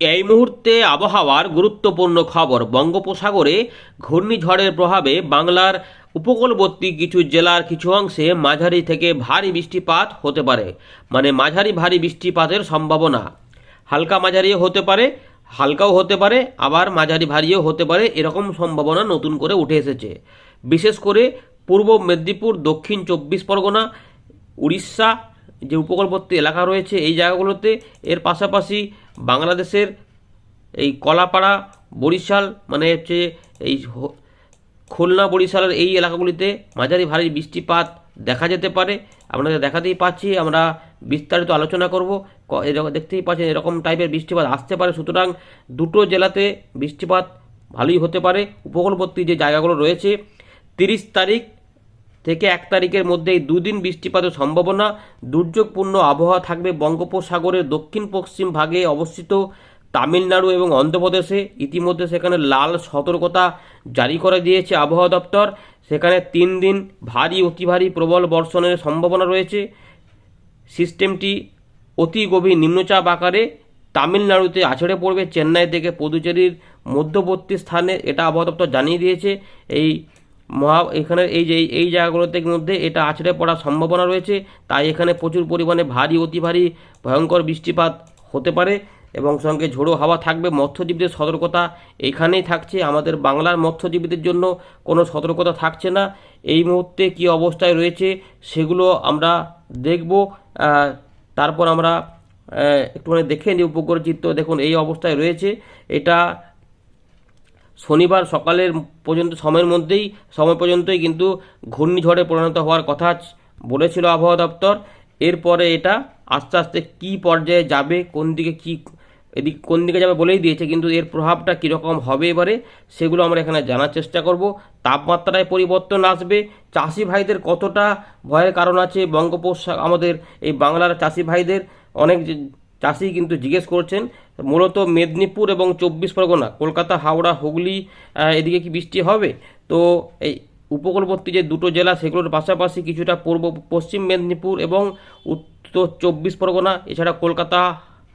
এই মুহূর্তে আবহাওয়ার গুরুত্বপূর্ণ খবর। বঙ্গোপসাগরে ঘূর্ণিঝড়ের প্রভাবে বাংলার উপকূলবর্তী কিছু জেলার কিছু অংশে মাঝারি থেকে ভারী বৃষ্টিপাত হতে পারে। মানে মাঝারি ভারী বৃষ্টিপাতের সম্ভাবনা। হালকা মাঝারিও হতে পারে, হালকাও হতে পারে, আবার মাঝারি ভারীও হতে পারে এরকম সম্ভাবনা নতুন করে উঠে এসেছে। বিশেষ করে পূর্ব মেদিনীপুর, দক্ষিণ চব্বিশ পরগনা, উড়িষ্যা যে উপকূলবর্তী এলাকা রয়েছে এই জায়গাগুলোতে, এর পাশাপাশি বাংলাদেশের এই কলাপাড়া, বরিশাল মানে হচ্ছে এই খুলনা, বরিশালের এই এলাকাগুলিতে মাঝারি ভারী বৃষ্টিপাত দেখা যেতে পারে। আপনাদের দেখাতেই পাচ্ছি, আমরা বিস্তারিত আলোচনা করব। এরকম দেখতেই পাচ্ছেন এরকম টাইপের বৃষ্টিপাত আসতে পারে। সুতরাং দুটো জেলাতে বৃষ্টিপাত ভালোই হতে পারে। উপকূলবর্তী যে জায়গাগুলো রয়েছে, তিরিশ তারিখ থেকে এক তারিখের মধ্যে এই দুদিন বৃষ্টিপাতের সম্ভাবনা। দুর্যোগপূর্ণ আবহাওয়া থাকবে বঙ্গোপসাগরের দক্ষিণ পশ্চিম ভাগে অবস্থিত তামিলনাড়ু এবং অন্ধ্রপ্রদেশে। ইতিমধ্যে সেখানে লাল সতর্কতা জারি করে দিয়েছে আবহাওয়া দপ্তর। সেখানে তিন দিন ভারী অতি ভারী প্রবল বর্ষণের সম্ভাবনা রয়েছে। সিস্টেমটি অতি গভীর নিম্নচাপ আকারে তামিলনাড়ুতে আছড়ে পড়বে। চেন্নাই থেকে পুদুচেরির মধ্যবর্তী স্থানে, এটা আবহাওয়া দপ্তর জানিয়ে দিয়েছে। এই মহা, এখানে এই যে, এই জায়গাগুলোতে মধ্যে এটা আছড়ে পড়ার সম্ভাবনা রয়েছে, তাই এখানে প্রচুর পরিমাণে ভারী, অতি ভারী ভয়ঙ্কর বৃষ্টিপাত হতে পারে এবং সঙ্গে ঝোড়ো হাওয়া থাকবে। মৎস্যজীবীদের সতর্কতা এখানেই থাকছে। আমাদের বাংলার মৎস্যজীবীদের জন্য কোনো সতর্কতা থাকছে না। এই মুহূর্তে কী অবস্থায় রয়েছে সেগুলো আমরা দেখব। তারপর আমরা একটুখানি দেখে নিই উপগ্রহ চিত্র। দেখুন, এই অবস্থায় রয়েছে। এটা শনিবার সকালের পর্যন্ত, সময়ের মধ্যেই, সময় পর্যন্তই কিন্তু ঘূর্ণিঝড়ে পরিণত হওয়ার কথা বলেছিল আবহাওয়া দপ্তর। এরপরে এটা আস্তে আস্তে কী পর্যায়ে যাবে, কোন দিকে কী, এদিক, কোন দিকে যাবে বলেই দিয়েছে, কিন্তু এর প্রভাবটা কীরকম হবে এবারে সেগুলো আমরা এখানে জানার চেষ্টা করব। তাপমাত্রায় পরিবর্তন আসবে, চাষি ভাইদের কতটা ভয়ের কারণ আছে বঙ্গোপসাগর আমাদের এই বাংলার চাষি ভাইদের অনেক চাষি কিন্তু জিজ্ঞেস করছেন, মূলত মেদিনীপুর এবং চব্বিশ পরগনা, কলকাতা, হাওড়া, হুগলি এদিকে কি বৃষ্টি হবে? তো এই উপকূলবর্তী যে দুটো জেলা, সেগুলোর পাশাপাশি কিছুটা পূর্ব পশ্চিম মেদিনীপুর এবং উত্তর চব্বিশ পরগনা, এছাড়া কলকাতা,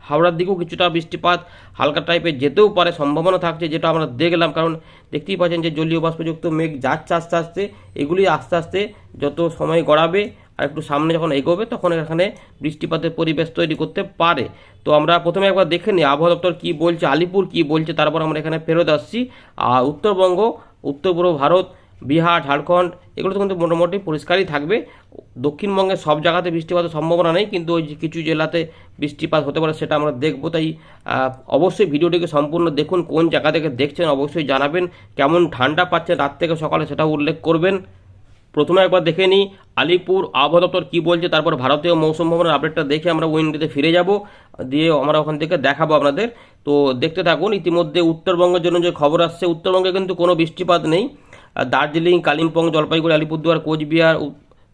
হাওড়ার দিকেও কিছুটা বৃষ্টিপাত হালকা টাইপের যেতেও পারে, সম্ভাবনা থাকছে যেটা আমরা দেখলাম। কারণ দেখতেই পাচ্ছেন যে জলীয় বাষ্পযুক্ত মেঘ যাচ্ছে আস্তে আস্তে এগুলি আস্তে আস্তে যত সময় গড়াবে আর একটু সামনে যখন এগোবে, তখন এখানে বৃষ্টিপাতের পরিবেশ তৈরি করতে পারে। তো আমরা প্রথমে একবার দেখে নিই, আবহাওয়া দপ্তর কী বলছে, আলিপুর কী বলছে, তারপর আমরা এখানে ফেরত আসছি। আর উত্তরবঙ্গ, উত্তর পূর্ব ভারত, বিহার, ঝাড়খণ্ড, এগুলো তো কিন্তু মোটামুটি পরিষ্কারই থাকবে। দক্ষিণবঙ্গের সব জায়গাতে বৃষ্টিপাতের সম্ভাবনা নেই, কিন্তু ওই যে কিছু জেলাতে বৃষ্টিপাত হতে পারে সেটা আমরা দেখব। তাই অবশ্যই ভিডিওটিকে সম্পূর্ণ দেখুন, কোন জায়গা থেকে দেখছেন অবশ্যই জানাবেন, কেমন ঠান্ডা পাচ্ছেন রাত থেকে সকালে সেটা উল্লেখ করবেন। প্রথমে একবার দেখে নিই, আলিপুর আবহাওয়া দপ্তর কী বলছে, তারপর ভারতীয় মৌসুম ভবনের আপডেটটা দেখে আমরা উইন্ডোতে ফিরে যাব, দিয়ে আমরা ওখান থেকে দেখাবো আপনাদের। তো দেখতে থাকুন, ইতিমধ্যে উত্তরবঙ্গের জন্য যে খবর আসছে, উত্তরবঙ্গে কিন্তু কোনো বৃষ্টিপাত নেই। দার্জিলিং, কালিম্পং, জলপাইগুড়ি, আলিপুরদুয়ার, কোচবিহার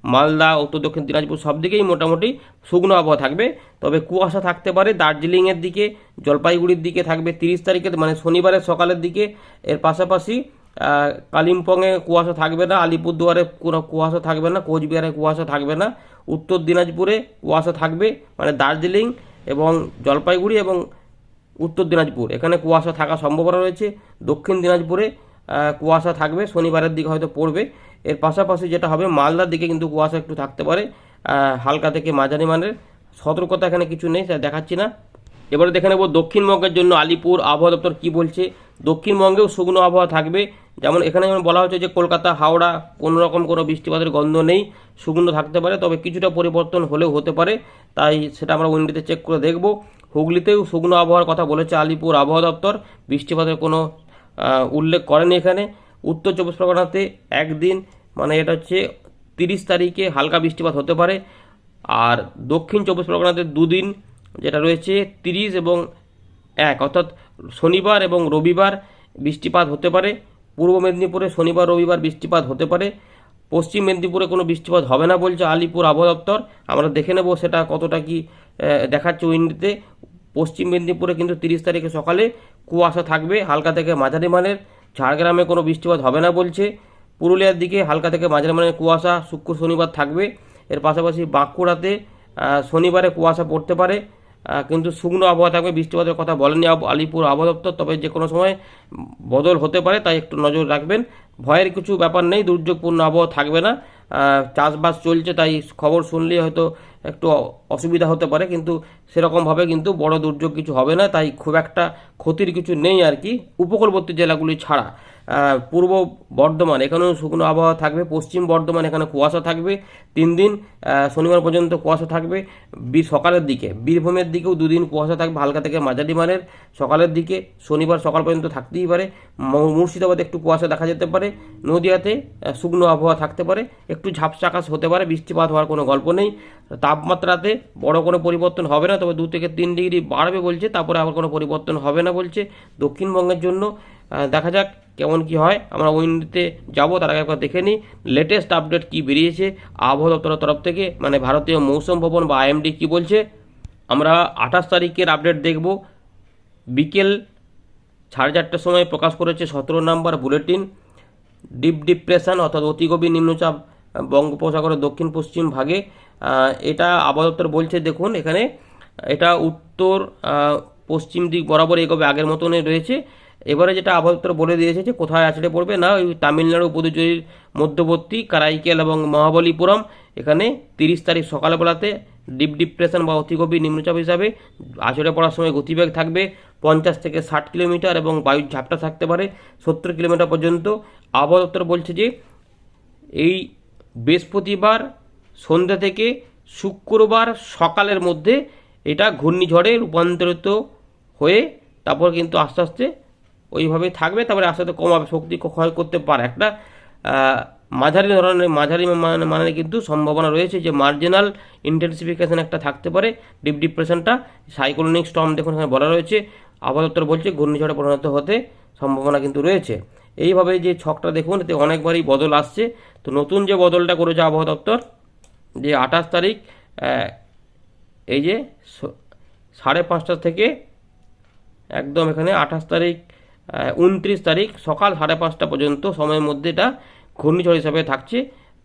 মালদা, উত্তর দক্ষিণ দিনাজপুর সব দিকেই মোটামুটি শুকনো আবহাওয়া থাকবে। তবে কুয়াশা থাকতে পারে, দার্জিলিংয়ের দিকে, জলপাইগুড়ির দিকে থাকবে তিরিশ তারিখে মানে শনিবারের সকালের দিকে। এর পাশাপাশি কালিম্পংয়ে কুয়াশা থাকবে না, আলিপুরদুয়ারে কোনো কুয়াশা থাকবে না, কোচবিহারে কুয়াশা থাকবে না, উত্তর দিনাজপুরে কুয়াশা থাকবে মানে দার্জিলিং এবং জলপাইগুড়ি এবং উত্তর দিনাজপুর। এখানে কুয়াশা থাকার সম্ভাবনা রয়েছে। দক্ষিণ দিনাজপুরে কুয়াশা থাকবে, শনিবারের দিকে হয়তো পড়বে। এর পাশাপাশি যেটা হবে, মালদার দিকে কিন্তু কুয়াশা একটু থাকতে পারে হালকা থেকে মাঝারি মানের। সতর্কতা এখানে কিছু নেই দেখাচ্ছি না। এবারে দেখে নেব দক্ষিণবঙ্গের জন্য আলিপুর আবহাওয়া দপ্তর কী বলছে। দক্ষিণবঙ্গেও শুকনো আবহাওয়া থাকবে। যেমন এখানে যেমন বলা হচ্ছে যে কলকাতা, হাওড়া কোনো রকম কোনো বৃষ্টিপাতের গন্ধ নেই। শুকনো থাকতে পারে, তবে কিছুটা পরিবর্তন হলেও হতে পারে। তাই সেটা আমরা উইন্ডোতে চেক করে দেখব। হুগলিতেও শুকনো আবহাওয়ার কথা বলেছে আলিপুর আবহাওয়া দপ্তর। বৃষ্টিপাতের কোনো উল্লেখ করেনি এখানে। উত্তর চব্বিশ পরগনাতে একদিন মানে এটা হচ্ছে তিরিশ তারিখে হালকা বৃষ্টিপাত হতে পারে। আর দক্ষিণ চব্বিশ পরগনাতে দুদিন যেটা রয়েছে তিরিশ এবং এক, অর্থাৎ শনিবার এবং রবিবার বৃষ্টিপাত হতে পারে। পূর্ব মেদিনীপুরে শনিবার, রবিবার বৃষ্টিপাত হতে পারে। পশ্চিম মেদিনীপুরে কোনো বৃষ্টিপাত হবে না বলছে আলিপুর আবহাওয়া দপ্তর। আমরা দেখে নেব সেটা কতটা কি দেখাচ্ছে উইন্ডিতে। পশ্চিম মেদিনীপুরে কিন্তু তিরিশ তারিখে সকালে কুয়াশা থাকবে, হালকা থেকে মাঝারি মানের। ঝাড়গ্রামে কোনো বৃষ্টিপাত হবে না বলছে। পুরুলিয়ার দিকে হালকা থেকে মাঝারি মানের কুয়াশা, শুক্র শনিবার থাকবে। এর পাশাপাশি বাঁকুড়াতে শনিবারে কুয়াশা পড়তে পারে। কিন্তু শুকনো আবহাওয়া থাকবে, বৃষ্টিপাতের কথা বলেনি আলিপুর আবহাওয়া দপ্তর, তবে যে কোনো সময় বদল হতে পারে, তাই একটু নজর রাখবেন। ভয়ের কিছু ব্যাপার নেই, দুর্যোগপূর্ণ আবহাওয়া থাকবে না। চাষবাস চলছে, তাই খবর শুনলেই হয়তো একটু অসুবিধা হতে পারে, কিন্তু সেরকমভাবে কিন্তু বড় দুর্যোগ কিছু হবে না, তাই খুব একটা ক্ষতির কিছু নেই আর কি, উপকূলবর্তী জেলাগুলি ছাড়া। পূর্ব বর্ধমান, এখানেও শুকনো আবহাওয়া থাকবে, পশ্চিম বর্ধমান, এখানে কুয়াশা থাকবে, তিন দিন শনিবার পর্যন্ত কুয়াশা থাকবে বীর সকালের দিকে, বীরভূমের দিকেও দুদিন কুয়াশা থাকবে, হালকা থেকে মাঝারি মানের সকালের দিকে, শনিবার সকাল পর্যন্ত থাকতেই পারে মুর্শিদাবাদে একটু কুয়াশা দেখা যেতে পারে, নদিয়াতে শুকনো আবহাওয়া থাকতে পারে, একটু ঝাপসা আকাশ হতে পারে, বৃষ্টিপাত হওয়ার কোনো গল্প নেই, তাপমাত্রাতে বড় কোনো পরিবর্তন হবে না, তবে দু থেকে তিন ডিগ্রি বাড়বে বলছে, তারপরে আবার কোনো পরিবর্তন হবে না বলছে, দক্ষিণবঙ্গের জন্য দেখা যাক কেমন কি হয়, আমরা উইন্ডিতে যাব, তার আগে একবার দেখে নিই। লেটেস্ট আপডেট কি বেরিয়েছে, আবহাওয়া দপ্তরের তরফ থেকে মানে ভারতীয় মৌসুম ভবন বা আইএমডি কি বলছে, আমরা আঠাশ তারিখের আপডেট দেখব। বিকেল সাড়ে চারটার সময় প্রকাশ করেছে সতেরো নম্বর বুলেটিন। ডিপ ডিপ্রেশন অর্থাৎ অতি গভীর নিম্নচাপ বঙ্গোপসাগরের দক্ষিণ পশ্চিম ভাগে। এটা আবহাওয়া দপ্তর বলছে, দেখুন এখানে, এটা উত্তর পশ্চিম দিক বরাবর এগোবে আগের মতনই রয়েছে। এবারে যেটা আবহাওয়া বলে দিয়েছে যে কোথায় আছড়ে পড়বে, না, ওই তামিলনাড়ু, পুদুচেরির মধ্যবর্তী, কারাইকেল এবং মহাবলীপুরম, এখানে তিরিশ তারিখ সকালবেলাতে ডিপ ডিপ্রেশন বা অতি গভীর নিম্নচাপ হিসাবে আছড়ে পড়ার সময় গতিবেগ থাকবে পঞ্চাশ থেকে ষাট কিলোমিটার এবং বায়ুর ঝাপটা থাকতে পারে সত্তর কিলোমিটার পর্যন্ত। আবহাওয়া দপ্তর বলছে যে এই বৃহস্পতিবার সন্ধ্যা থেকে শুক্রবার সকালের মধ্যে এটা ঘূর্ণিঝড়ে রূপান্তরিত হয়ে তারপর কিন্তু আস্তে আস্তে ওইভাবে থাকবে, তারপরে আস্তে আস্তে কমাবে, শক্তি ক্ষয় করতে পারে। একটা মাঝারি ধরনের, মাঝারি মানে কিন্তু সম্ভাবনা রয়েছে যে মার্জিনাল ইন্টেন্সিফিকেশন একটা থাকতে পারে। ডিপ ডিপ্রেশনটা সাইক্লোনিক স্টর্ম দেখুন এখানে বলা রয়েছে। আবহাওয়া বলছে ঘূর্ণিঝড়ে পরিণত হতে সম্ভাবনা কিন্তু রয়েছে। এইভাবে যে ছকটা দেখুন, এতে অনেকবারই বদল আসছে। তো নতুন যে বদলটা করেছে আবহাওয়া দপ্তর, যে আঠাশ তারিখ এই যে সাড়ে পাঁচটা থেকে একদম এখানে আঠাশ তারিখ উনত্রিশ তারিখ সকাল সাড়ে পাঁচটা পর্যন্ত সময়ের মধ্যে এটা ঘূর্ণিঝড় হিসাবে থাকছে।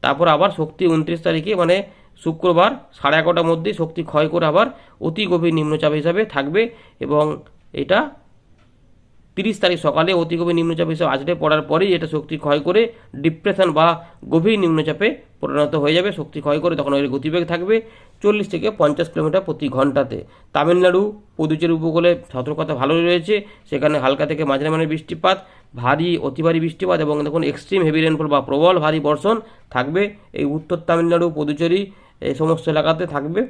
তারপর আবার শক্তি উনত্রিশ তারিখে মানে শুক্রবার সাড়ে এগারোটার মধ্যেই শক্তি ক্ষয় করে আবার অতি গভীর নিম্নচাপ হিসাবে থাকবে এবং এটা তিরিশ তারিখ সকালে অতি গভীর নিম্নচাপ হিসেবে আছড়ে পড়ার পরেই এটা শক্তি ক্ষয় করে ডিপ্রেশন বা গভীর নিম্নচাপে পরিণত হয়ে যাবে। শক্তি ক্ষয় করে তখন এর গতিবেগ থাকবে চল্লিশ থেকে পঞ্চাশ কিলোমিটার প্রতি ঘন্টাতে। তামিলনাড়ু পুদুচেরি উপকূলে সতর্কতা ভালোই রয়েছে। সেখানে হালকা থেকে মাঝারি মানের বৃষ্টিপাত, ভারী, অতি ভারী বৃষ্টিপাত এবং দেখুন এক্সট্রিম হেভি রেনফল বা প্রবল ভারী বর্ষণ থাকবে। এই উত্তর তামিলনাড়ু, পুদুচেরি, এই সমস্ত এলাকাতে থাকবে।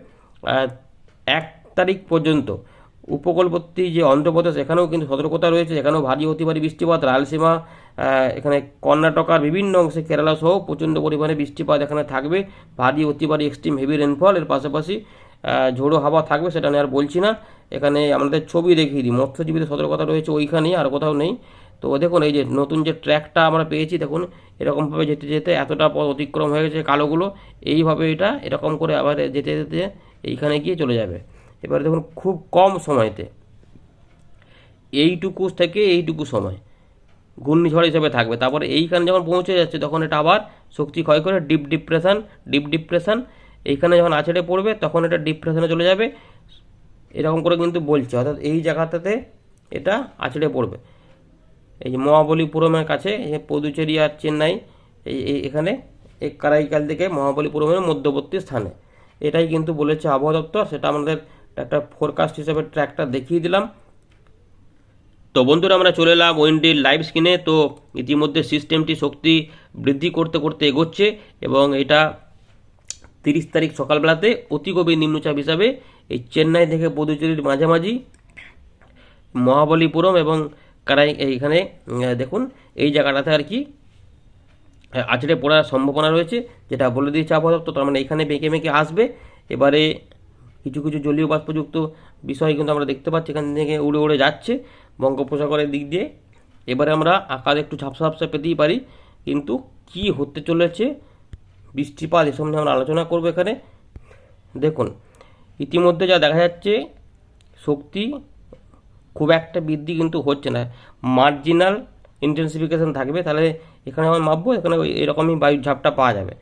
এক তারিখ পর্যন্ত উপকূলবর্তী যে অন্ধ্রপ্রদেশ এখানেও কিন্তু সতর্কতা রয়েছে। এখানেও ভারী অতি ভারী বৃষ্টিপাত রায়লসীমা আহ, এখানে কর্ণাটকার বিভিন্ন অংশে কেরালা সহ প্রচণ্ড পরিমাণে বৃষ্টিপাত এখানে থাকবে। ভারী অতি ভারী এক্সট্রিম হেভি রেনফল এর পাশাপাশি ঝোড়ো হাওয়া থাকবে সেটা নিয়ে আর বলছি না। এখানে আমাদের ছবি দেখিয়ে দিই। মৎস্যজীবীদের সতর্কতা রয়েছে ওইখানেই আর কোথাও নেই। তো দেখুন এই যে নতুন যে ট্র্যাকটা আমরা পেয়েছি দেখুন এরকমভাবে যেতে যেতে এতটা পথ অতিক্রম হয়ে গেছে কালোগুলো। এইভাবে এটা এরকম করে আবার যেতে যেতে এইখানে গিয়ে চলে যাবে। এবারে দেখুন, খুব কম সময়তে, এইটুকু থেকে এইটুকু সময় ঘূর্ণিঝড় হিসেবে থাকবে। তারপরে এইখানে যখন পৌঁছে যাচ্ছে, তখন এটা আবার শক্তি ক্ষয় করে ডিপ ডিপ্রেশন ডিপ ডিপ্রেশন, এইখানে যখন আছড়ে পড়বে, তখন এটা ডিপ্রেশনে চলে যাবে। এরকম করে কিন্তু বলছে, অর্থাৎ এই জায়গাটাতে এটা আছড়ে পড়বে। এই যে মহাবলীপুরমের কাছে পদুচেরি আর চেন্নাই এই- এখানে, এই কারাইকাল থেকে মহাবলীপুরমের মধ্যবর্তী স্থানে। এটাই কিন্তু বলেছে আবহাওয়া দপ্তর, সেটা আমাদের একটা ফোরকাস্ট হিসেবে ট্র্যাকটা দেখিয়ে দিলাম। তো বন্ধুরা, আমরা চলে এলাম ওয়েন্ডির লাইভ স্ক্রিনে তো ইতিমধ্যে সিস্টেমটি শক্তি বৃদ্ধি করতে করতে এগোচ্ছে এবং এটা তিরিশ তারিখ সকালবেলাতে অতি গভীর নিম্নচাপ হিসাবে এই চেন্নাই থেকে পদুচেরির মাঝামাঝি মহাবলীপুরম এবং কারাই, এইখানে দেখুন, এই জায়গাটাতে আর কি, আছড়ে পড়ার সম্ভাবনা রয়েছে। যেটা বলে দিয়েছে আবহাওয়া তার মানে এখানে বেঁকে বেঁকে আসবে। এবারে কিছু কিছু জলীয় বাষ্পযুক্ত বিষয় কিন্তু আমরা দেখতে পাচ্ছি। এখান থেকে উড়ে উড়ে যাচ্ছে বঙ্গোপসাগরের দিক দিয়ে। এবারে আমরা আকার একটু ঝাপসা ঝাপসা পেতেই পারি। কিন্তু কি হতে চলেছে বৃষ্টিপাত এসব নিয়ে আমরা আলোচনা করব এখানে। দেখুন, ইতিমধ্যে যা দেখা যাচ্ছে, শক্তি খুব একটা বৃদ্ধি কিন্তু হচ্ছে না। মার্জিনাল ইন্টেন্সিফিকেশন থাকবে। তাহলে এখানে আমরা মাপবো, এখানে এরকমই বায়ুর ঝাপটা পাওয়া যাবে।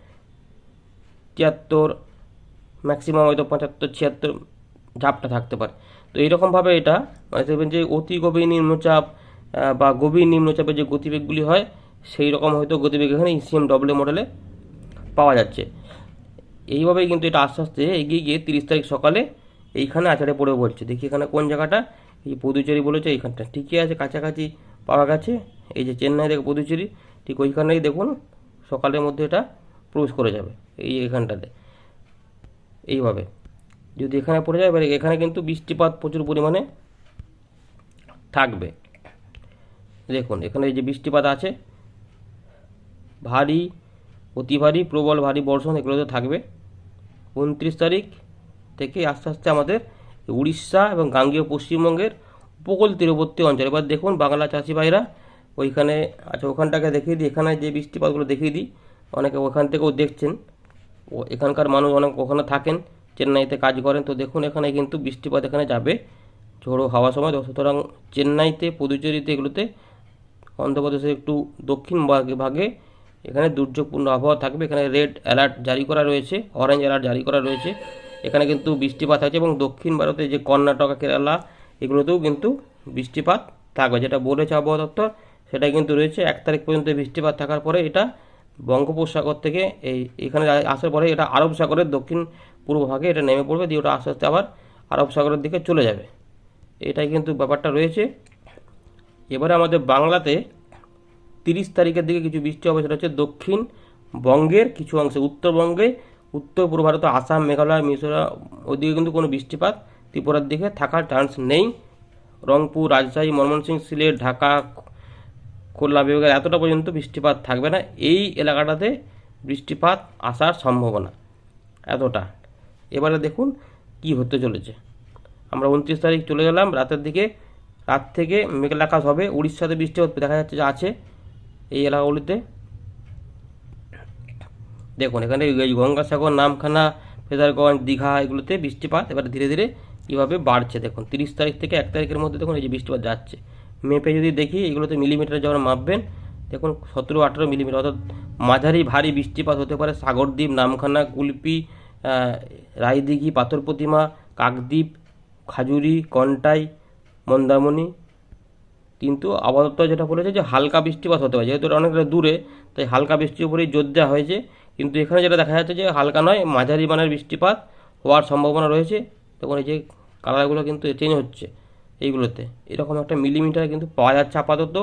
তিয়াত্তর ম্যাক্সিমাম হয়তো পঁচাত্তর, ছিয়াত্তর ঝাপটা থাকতে পারে। তো এইরকমভাবে এটা মানে দেখবেন যে অতি গভীর নিম্নচাপ বা গভীর নিম্নচাপের যে গতিবেগগুলি হয় সেই রকম হয়তো গতিবেগ এখানে ইসিএম ডব্লিউ মডেলে পাওয়া যাচ্ছে। এইভাবেই কিন্তু এটা আস্তে আস্তে এগিয়ে গিয়ে তিরিশ তারিখ সকালে এইখানে আচারে পড়ে বলছে। দেখি এখানে কোন জায়গাটা, এই পুদুচেরি বলেছে, এইখানটা ঠিকই আছে, কাছাকাছি পাওয়া গেছে। এই যে চেন্নাই থেকে পুদুচেরি, ঠিক ওইখানেই দেখুন সকালের মধ্যে এটা প্রবেশ করে যাবে, এই এখানটাতে এইভাবে। যদি এখানে পড়ে যায়, এবার এখানে কিন্তু বৃষ্টিপাত প্রচুর পরিমাণে থাকবে। দেখুন, এখানে যে বৃষ্টিপাত আছে, ভারী, অতি ভারী, প্রবল ভারী বর্ষণ এগুলো তো থাকবে। উনত্রিশ তারিখ থেকে আস্তে আস্তে আমাদের উড়িষ্যা এবং গাঙ্গেয় পশ্চিমবঙ্গের উপকূল তীরবর্তী অঞ্চল। এবার দেখুন, বাংলা চাষি ভাইরা ওইখানে আচ্ছা ওখানটাকে দেখিয়ে দিই। এখানে যে বৃষ্টিপাতগুলো দেখিয়ে দিই, অনেকে ওখান থেকেও দেখছেন। এখানকার মানুষ অনেক ওখানে থাকেন, চেন্নাইতে কাজ করেন। তো দেখুন এখানে কিন্তু বৃষ্টিপাত এখানে যাবে, ঝোড়ো হাওয়া সময়। সুতরাং চেন্নাইতে, পুদুচেরিতে এগুলোতে অন্ধ্রপ্রদেশের একটু দক্ষিণ ভাগে ভাগে এখানে দুর্যোগপূর্ণ আবহাওয়া থাকবে। এখানে রেড অ্যালার্ট জারি করা রয়েছে, অরেঞ্জ অ্যালার্ট জারি করা রয়েছে। এখানে কিন্তু বৃষ্টিপাত আছে এবং দক্ষিণ ভারতে যে কর্ণাটক, কেরালা এগুলোতেও কিন্তু বৃষ্টিপাত থাকবে। যেটা বলেছে আবহাওয়া দপ্তর সেটা কিন্তু রয়েছে। এক তারিখ পর্যন্ত বৃষ্টিপাত থাকার পরে এটা বঙ্গোপসাগর থেকে এই, এখানে আসার পরে এটা আরব সাগরের দক্ষিণ পূর্ব ভাগে এটা নেমে পড়বে, দিয়ে ওটা আস্তে আস্তে আবার আরব সাগরের দিকে চলে যাবে। এটাই কিন্তু ব্যাপারটা রয়েছে। এবারে আমাদের বাংলাতে তিরিশ তারিখের দিকে কিছু বৃষ্টি হবে, সেটা হচ্ছে দক্ষিণ বঙ্গের কিছু অংশে উত্তরবঙ্গে উত্তর পূর্ব ভারত, আসাম, মেঘালয়, মিজোরাম ওদিকে কিন্তু কোনো বৃষ্টিপাত ত্রিপুরার দিকে থাকার চান্স নেই। রংপুর, রাজশাহী, ময়মনসিংহ, সিলেট, ঢাকা খুলনা বিভাগের এতটা পর্যন্ত বৃষ্টিপাত থাকবে না। এই এলাকাটাতে বৃষ্টিপাত আসার সম্ভাবনা এতটা। এবারে দেখুন কি হতে চলেছে। আমরা উনত্রিশ তারিখ চলে গেলাম, রাতের দিকে রাত থেকে মেঘলা আকাশ হবে, উড়িষ্যাতে বৃষ্টি দেখা যাচ্ছে যে আছে এই এলাকাগুলিতে। দেখুন, এখানে গঙ্গাসাগর, নামখানা ফেজারগঞ্জ দীঘা এগুলোতে বৃষ্টিপাত এবার ধীরে ধীরে কীভাবে বাড়ছে দেখুন। তিরিশ তারিখ থেকে এক তারিখের মধ্যে দেখুন এই যে বৃষ্টিপাত যাচ্ছে। মেপে যদি দেখি, এগুলোতে মিলিমিটার যখন মাপবেন, দেখুন সতেরো, আঠেরো মিলিমিটার অর্থাৎ মাঝারি ভারী বৃষ্টিপাত হতে পারে, সাগরদ্বীপ, নামখানা, কুলপি রায়দিঘি, পাথর প্রতিমা, কাকদ্বীপ, খাজুরি, কন্টাই, মন্দারমণি। কিন্তু আপাতত যেটা বলেছে যে হালকা বৃষ্টিপাত হতে পারে, যেহেতু অনেকটা দূরে, তাই হালকা বৃষ্টির উপরেই জোর দেওয়া হয়েছে। কিন্তু এখানে যেটা দেখা যাচ্ছে যে হালকা নয়, মাঝারি মানের বৃষ্টিপাত হওয়ার সম্ভাবনা রয়েছে। তখন এই যে কালারগুলো কিন্তু চেঞ্জ হচ্ছে। এইগুলোতে। এরকম একটা মিলিমিটার কিন্তু পাওয়া যাচ্ছে আপাতত।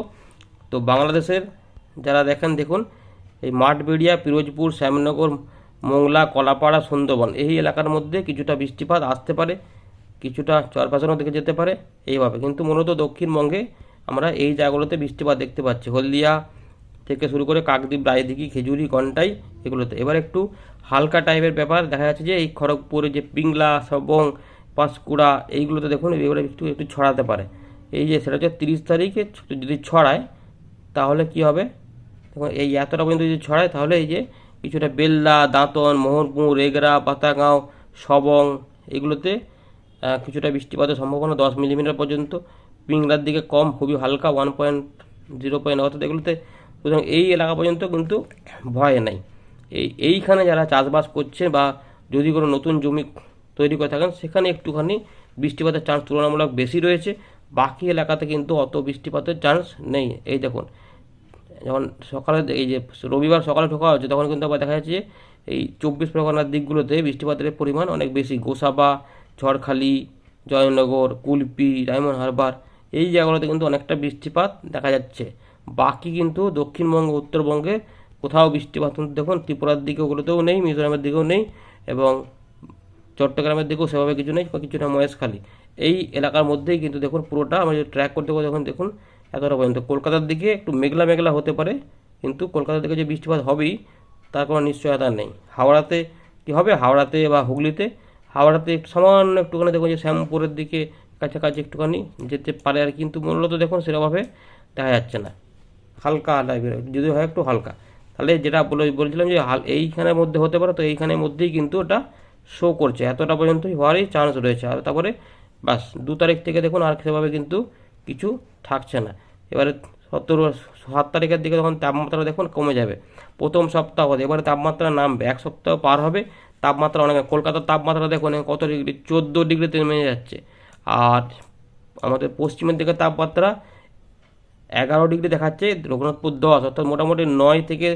তো বাংলাদেশের যারা দেখেন, দেখুন, এই মাঠবেড়িয়া, পিরোজপুর, শ্যামনগর, মোংলা, কলাপাড়া, সুন্দরবন, এই এলাকার মধ্যে কিছুটা বৃষ্টিপাত আসতে পারে, কিছুটা চরপাশানোর দিকে যেতে পারে, এইভাবে। কিন্তু মূলত দক্ষিণবঙ্গে আমরা এই জায়গাগুলোতে বৃষ্টিপাত দেখতে পাচ্ছি। হলদিয়া থেকে শুরু করে কাকদ্বীপ, রায়দিঘি, খেজুরি কন্টাই এগুলোতে। এবার একটু হালকা টাইপের ব্যাপার, দেখা যাচ্ছে যে এই খড়গপুরে যে পিংলা, সবং পাঁশকুড়া এইগুলোতে দেখুন, এবারে একটু একটু ছড়াতে পারে। এই যে সেটা হচ্ছে তিরিশ তারিখে যদি ছড়ায়, তাহলে কি হবে? দেখুন, এই এতটা পর্যন্ত যদি ছড়ায়, তাহলে এই যে কিছুটা বেল্লা দাঁতন, মোহনপুর এগরা পাতাগাঁও, সবং, এগুলোতে কিছুটা বৃষ্টিপাতের সম্ভাবনা দশ মিলিমিটার পর্যন্ত। পিংলার দিকে কম, খুবই হালকা ওয়ান পয়েন্ট জিরো পয়েন্ট অর্থাৎ এগুলোতে সুতরাং এই এলাকা পর্যন্ত কিন্তু ভয় নাই। এই, এইখানে যারা চাষবাস করছে বা যদি কোনো নতুন জমি তৈরি করে থাকেন। সেখানে একটুখানি বৃষ্টিপাতের চান্স তুলনামূলক বেশি রয়েছে। বাকি এলাকাতে কিন্তু অত বৃষ্টিপাতের চান্স নেই। এই দেখুন, যখন সকালে এই যে রবিবার সকালে ঢোকা হচ্ছে, তখন কিন্তু আবার দেখা যাচ্ছে যে এই চব্বিশ পরগনার দিকগুলোতে বৃষ্টিপাতের পরিমাণ অনেক বেশি। গোসাবা, ঝড়খালি, জয়নগর, কুলপি, ডায়মন্ড হারবার, এই জায়গাগুলোতে কিন্তু অনেকটা বৃষ্টিপাত দেখা যাচ্ছে। বাকি কিন্তু দক্ষিণবঙ্গ, উত্তরবঙ্গে কোথাও বৃষ্টিপাত দেখুন, ত্রিপুরার দিকে ওগুলোতেও নেই, মিজোরামের দিকেও নেই এবং চট্টগ্রামের দিকেও সেভাবে কিছু নেই কিছুটা মহেশখালী এই এলাকার মধ্যেই কিন্তু দেখুন পুরোটা আমরা যদি ট্র্যাক করতে তখন দেখুন এতটা পর্যন্ত। কলকাতার দিকে একটু মেঘলা মেঘলা হতে পারে, কিন্তু কলকাতার দিকে যে বৃষ্টিপাত হবেই, তার কোনো নিশ্চয়তা নেই। হাওড়াতে কি হবে? হাওড়াতে বা হুগলিতে, হাওড়াতে সামান্য একটুখানি দেখুন যে শ্যামপুরের দিকে কাছাকাছি একটুখানি যেতে পারে আর কিন্তু মূলত দেখুন সেরকমভাবে দেখা যাচ্ছে না। হালকা টাইপের যদি হয় একটু হালকা। তাহলে যেটা বলে বলছিলাম যে হাল এইখানের মধ্যে হতে পারে, তো এইখানের মধ্যেই কিন্তু ওটা শো করছে। এতটা পর্যন্তই হওয়ারই চান্স রয়েছে। আর তারপরে বাস দু তারিখ থেকে দেখুন আর সেভাবে কিন্তু কিছু থাকছে না। এবারে সতেরো সাত তারিখের দিকে তখন তাপমাত্রা দেখুন কমে যাবে, প্রথম সপ্তাহ এবারে তাপমাত্রা নামবে। এক সপ্তাহ পার হবে, তাপমাত্রা অনেক কলকাতার তাপমাত্রা দেখুন কত ডিগ্রি, চোদ্দ ডিগ্রিতে নেমে যাচ্ছে। আর আমাদের পশ্চিমের দিকে তাপমাত্রা এগারো ডিগ্রি দেখাচ্ছে, রঘুনাথপুর দশ, অর্থাৎ মোটামুটি নয় থেকে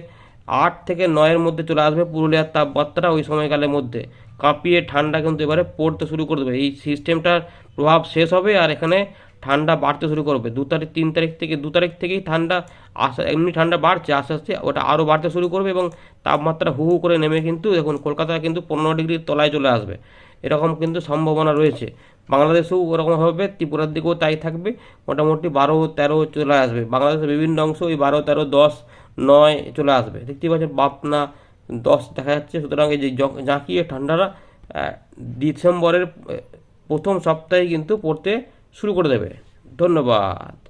আট থেকে নয়ের মধ্যে চলে আসবে পুরুলিয়ার তাপমাত্রা ওই সময়কালের মধ্যে। কাঁপিয়ে ঠান্ডা কিন্তু এবারে পড়তে শুরু করে দেবে। এই সিস্টেমটার প্রভাব শেষ হবে আর এখানে ঠান্ডা বাড়তে শুরু করবে। দু তারিখ, তিন তারিখ থেকে, দু তারিখ থেকেই ঠান্ডা আসা, এমনি ঠান্ডা বাড়ছে আস্তে আস্তে, ওটা আরও বাড়তে শুরু করবে এবং তাপমাত্রা হু হু করে নেমে কিন্তু দেখুন কলকাতা কিন্তু পনেরো ডিগ্রির তলায় চলে আসবে। এরকম কিন্তু সম্ভাবনা রয়েছে। বাংলাদেশেও ওরকম হবে ত্রিপুরার দিকেও তাই থাকবে। মোটামুটি বারো তেরো চলে আসবে। বাংলাদেশের বিভিন্ন অংশ ওই বারো তেরো দশ নয় চলে আসবে। দেখতে পাচ্ছেন, বাপনা দশ দেখা যাচ্ছে। সুতরাং এই যে জাঁকিয়ে ঠান্ডাটা ডিসেম্বরের প্রথম সপ্তাহে কিন্তু পড়তে শুরু করে দেবে। ধন্যবাদ।